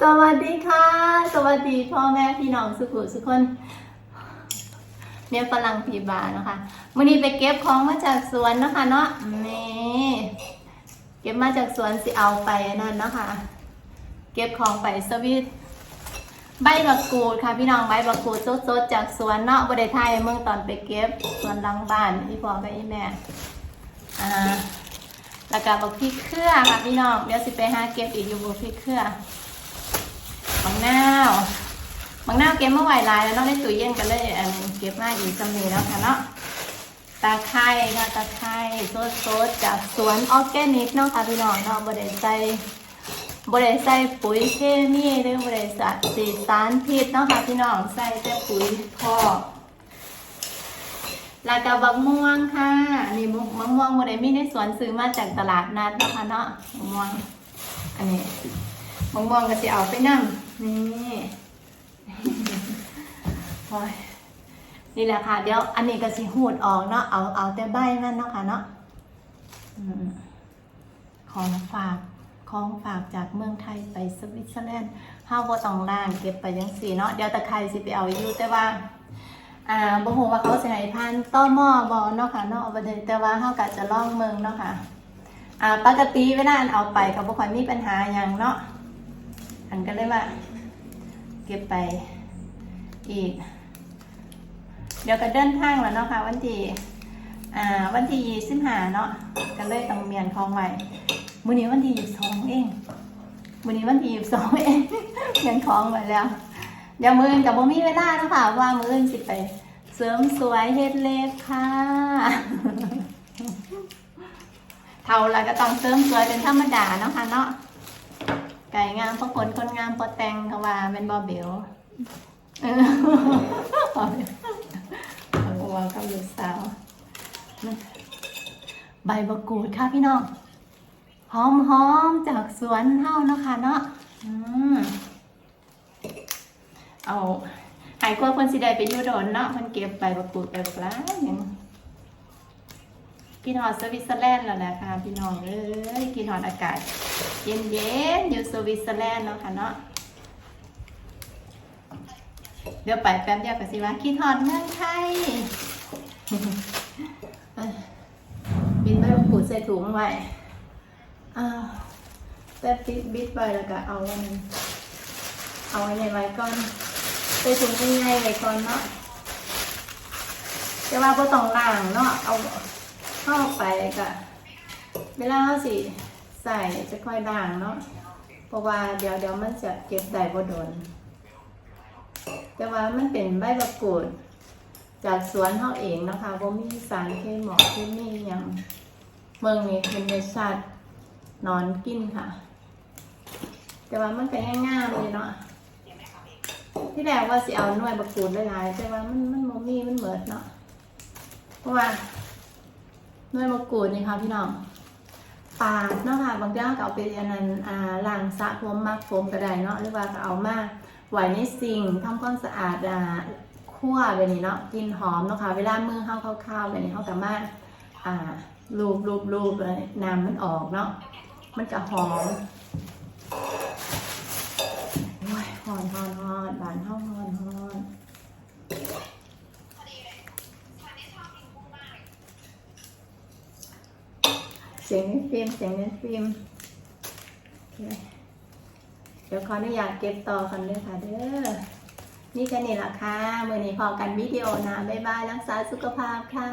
สวัสดีค่ะ สวัสดีพ่อแม่พี่น้องสุขุสุกคนเมียฝรั่งปีบาเนาะคะมื่อนี้ไปเก็บของมาจากสวนนะคะเนาะนี่เก็บมาจากสวนสิเอาไปนั่นเนาะคะ เก็บของไปสวิต ใบบักกูดค่ะพี่น้องใบบักกูดสดๆจากสวนเนาะบริไทยเมืองตอนไปเก็บสวนหลังบ้านพี่พ่อกับอีแม่อ่าแล้วก็บักพริกเครือค่ะพี่น้องเดี๋ยวสิไปหาเก็บอีกอยู่บักพริกเครือบางนาวบางนาวเก็บเมื่อไหร่ลายแล้วเนาะในตู้เย็นกันเลยเก็บมาอีกจำเลยแล้วค่ะเนาะตาไคร้ค่ะตาไคร้สดสดๆจากสวนออร์แกนิกเนาะค่ะพี่น้องเนาะบริใส่ บริใส่ปุ๋ยเคมีหรือบริใส่สีสารพิษเนาะค่ะพี่น้องใส่แต่ปุ๋ยคอกแล้วก็บักม่วงค่ะอันนี้มะม่วงบริมีในสวนซื้อมาจากตลาดนัดนะคะเนาะมะม่วงอันนี้มองมองก็สิเอาไปนั่งนี่โอ้ยนี่แหละค่ะ เดี๋ยวอันนี้ก็สิหูดออกเนาะเอาเอาแต่ใบมันเนาะค่ะเนาะของฝาก ของฝากจากเมืองไทยไปสวิตเซอร์แลนด์ห้าบ่ต้องล่างเก็บไปยังสี่เนาะเดี๋ยวตะไคร้สิไปเอาอยู่แต่ว่าอ่าบ่ฮู้ว่าเขาสิให้พันต้อหม้อบ่เนาะค่ะเนาะบ่ได้แต่ว่าเฮาก็จะลองเมืองเนาะค่ะอ่าปกติเวลาอันเอาไปก็บ่ค่อยมีปัญหาหยังเนาะอันก็เลยว่า เก็บไปอีก เดี๋ยวก็เดินทางแล้วเนาะค่ะวันที่อ่าวันที่ยี่สิบห้าเนาะก็เลยต้องเมียนของไว้ มื้อนี้วันที่ยี่สิบสองเองมื้อนี้วันที่ยี่สิบสองเองเมียนของไว้แล้วเดี๋ยวมื้อนกับบ่มีเวลาเนาะค่ะว่ามื้อนสิไป เสริมสวยเฮ็ดเล็บค่ะเท่าไรก็ต้องเสริมสวยเป็นธรรมดาเนาะค่ะเนาะไก่งามพราะคนคนงามพระแต่งเขว่าเป็นบอเบลเออเอาว่ากับลูกสาวใบมะกรูดค่ะพี่น้อง หอมหอมๆจากสวนเฮานะคะเนาะอเอาหายกลัวคนสิได้ไปยู่โดนเนาะมันเก็บใบมะกรูดไปบักหลาอย่างกินหอดสวิตเซอร์แลนด์แล้วแหละค่ะพี่น้องเอ้ยกินหอดอากาศ เย็นๆอยู่สวิตเซอร์แลนด์เนาะค่ะเนาะเดี๋ยวไปแป๊บเดียวก็สิว่าคิดฮอดเมืองไทยบินไปผูดใส่ถุงไว้ อ้าวแป๊บบิดบิดไปแล้วก็เอาไว้นั่นเอาไว้ในไว้ก่อนใส่ถุงง่ายๆไว้ก่อนเนาะแต่ว่าก็ต้องล้างเนาะเอาเข้าไปก็เวลาเขาสิใส่จะค่อยด่างเนาะ เพราะว่าเดี๋ยวเดี๋ยวมันจะเก็บได้บ่โดน แต่ว่ามันเป็นใบมะกรูดจากสวนเฮาเองนะคะบ่มีสารเคมีเคมีหยังเมืองนี้เป็นในชาติ นอนกินค่ะ แต่ว่ามันก็ง่ายๆเลยเนาะที่แรกว่าสิเอาหน่วยมะกูดหลายๆแต่ว่ามันมันบ่มีมันเหมิดเนาะเพราะว่าหน่วยมะกูดนี่ค่ะพี่น้องปาดเนาะค่ะบางอย่าก็เอาไปอันนั้นอ่าล้างสระผมมักผมก็ได้เนาะหรือว่าก็เอามาไหว้ในซิงทำความสะอาดอ่าคั่วแบบนี้เนาะกินหอมเนาะค่ะเวลามือเข้าเข้าวๆแบบนี้เขาสามาอ่าลูบลูบลูบเลยน้ำมันออกเนาะ มันจะหอมโอ้ยหอนหอนหอนบานห้องหอนหอนเสียงในฟิล์มเสียงในฟิล์มเคเดี๋ยวขออนุญาตเก็บต่อกันเลยค่ะเด้อ นี่แค่นี้ละค่ะ มือนี้พอกันวิดีโอนะ บ๊ายบาย รักษาสุขภาพค่ะ